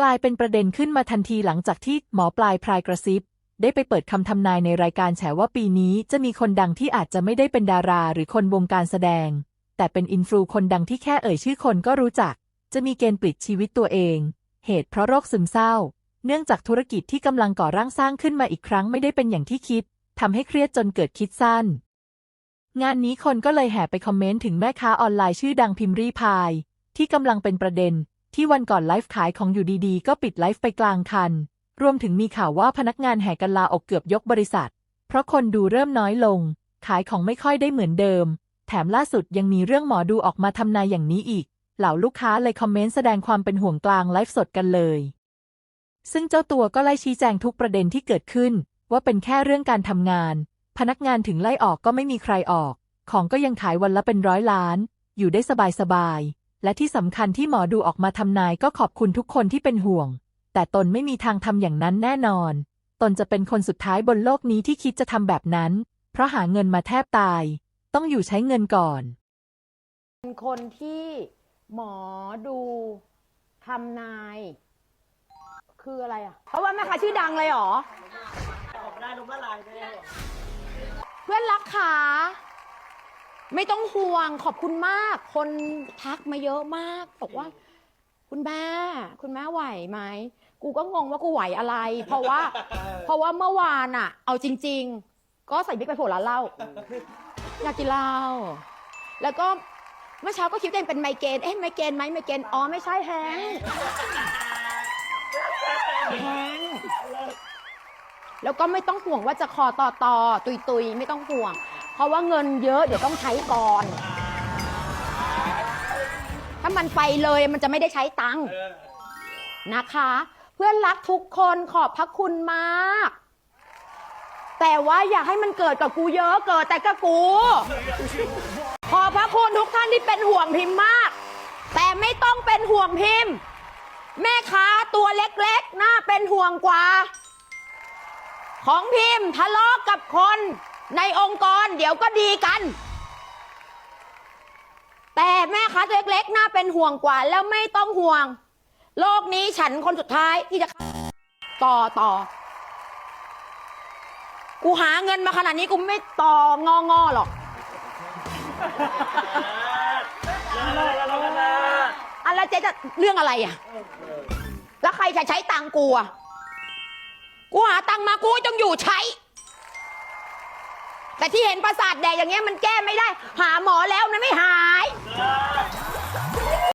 กลายเป็นประเด็นขึ้นมาทันทีหลังจากที่หมอปลายพรายกระซิบ ได้ไปเปิดคำทำนายในรายการแฉว่าปีนี้จะมีคนดังที่อาจจะไม่ได้เป็นดาราหรือคนวงการแสดง แต่เป็นอินฟลูคนดังที่แค่เอ่ยชื่อคนก็รู้จัก จะมีเกณฑ์ปลิดชีวิตตัวเอง เหตุเพราะโรคซึมเศร้า เนื่องจากธุรกิจที่กำลังก่อร่างสร้างขึ้นมาอีกครั้งไม่ได้เป็นอย่างที่คิดทำให้เครียดจนเกิดคิดสั้น งานนี้คนก็เลยแห่ไปคอมเมนต์ถึงแม่ค้าออนไลน์ชื่อดังพิมรีพาย ที่กำลังเป็นประเด็น ที่วันก่อนไลฟ์ขายของอยู่ดีๆ ก็ปิดไลฟ์ไปกลางคัน รวมถึงมีข่าวว่าพนักงานแห่กันลาออกเกือบยกบริษัท เพราะคนดูเริ่มน้อยลง ขายของไม่ค่อยได้เหมือนเดิม แถมล่าสุดยังมีเรื่องหมอดูออกมาทำนายอย่างนี้อีก เหล่าลูกค้าเลยคอมเมนต์แสดงความเป็นห่วงกลางไลฟ์สดกันเลย ซึ่งเจ้าตัวก็ไล่ชี้แจงทุกประเด็นที่เกิดขึ้น ว่าเป็นแค่เรื่องการทำงาน พนักงานถึงไล่ออกก็ไม่มีใครออก ของก็ยังขายวันละเป็นร้อยล้าน อยู่ได้สบายๆ และที่สำคัญที่หมอดูออกมาทำนายก็ขอบคุณทุกคนที่เป็นห่วง แต่ตนไม่มีทางทำอย่างนั้นแน่นอน ตนจะเป็นคนสุดท้ายบนโลกนี้ที่คิดจะทำแบบนั้น เพราะหาเงินมาแทบตาย ต้องอยู่ใช้เงินก่อน เป็นคนที่หมอดูทำนาย คืออะไรอะ เพราะว่าแม่ค้าชื่อดังเลยเหรอ เพื่อนรักขา ไม่ต้องห่วงขอบคุณมาก คนทักมาเยอะมากบอกว่า คุณแม่ คุณแม่ไหวไหมกูก็งงว่ากูไหวอะไร เพราะว่า เพราะว่าเมื่อวานอะเอาจริง ๆ ก็ใส่บิ๊กไปโผล่ร้านเหล้าอยากกินเหล้าแล้วก็เมื่อเช้าก็คิดว่าตัวเองเป็นไมเกรนเอ๊ะไมเกรนไหมไมเกรนอ๋อไม่ใช่แฮงค์ แล้วก็ไม่ต้องห่วงว่าจะคอต่อต่อตุยตุยไม่ต้องห่วง เพราะว่าเงินเยอะเดี๋ยวต้องใช้ก่อน ถ้ามันไปเลยมันจะไม่ได้ใช้ตังค์นะคะ เพื่อนรักทุกคนขอบพระคุณมาก แต่ว่าอย่าให้มันเกิดกับกูเยอะเกิดแต่กับกู ขอบพระคุณทุกท่านที่เป็นห่วงพิมพ์มาก แต่ไม่ต้องเป็นห่วงพิมพ์ แม่ค้าตัวเล็กๆ น่าเป็นห่วงกว่า ของพิมพ์ทะเลาะกับคนในองค์กรเดี๋ยวก็ดีกัน แต่แม่ค้าตัวเล็กๆน่าเป็นห่วงกว่าแล้วไม่ต้องห่วง โลกนี้ฉันคนสุดท้ายที่จะต่อต่อ กูหาเงินมาขนาดนี้กูไม่ต่ององอหรอกอะไรเจ๊จะเรื่องอะไรอะ แล้วใครจะใช้ตังค์กูอะ กูหาตังค์มากูต้องอยู่ใช้ แต่ที่เห็นประสาทแดกอย่างเงี้ยมันแก้ไม่ได้ หาหมอแล้วมันไม่หาย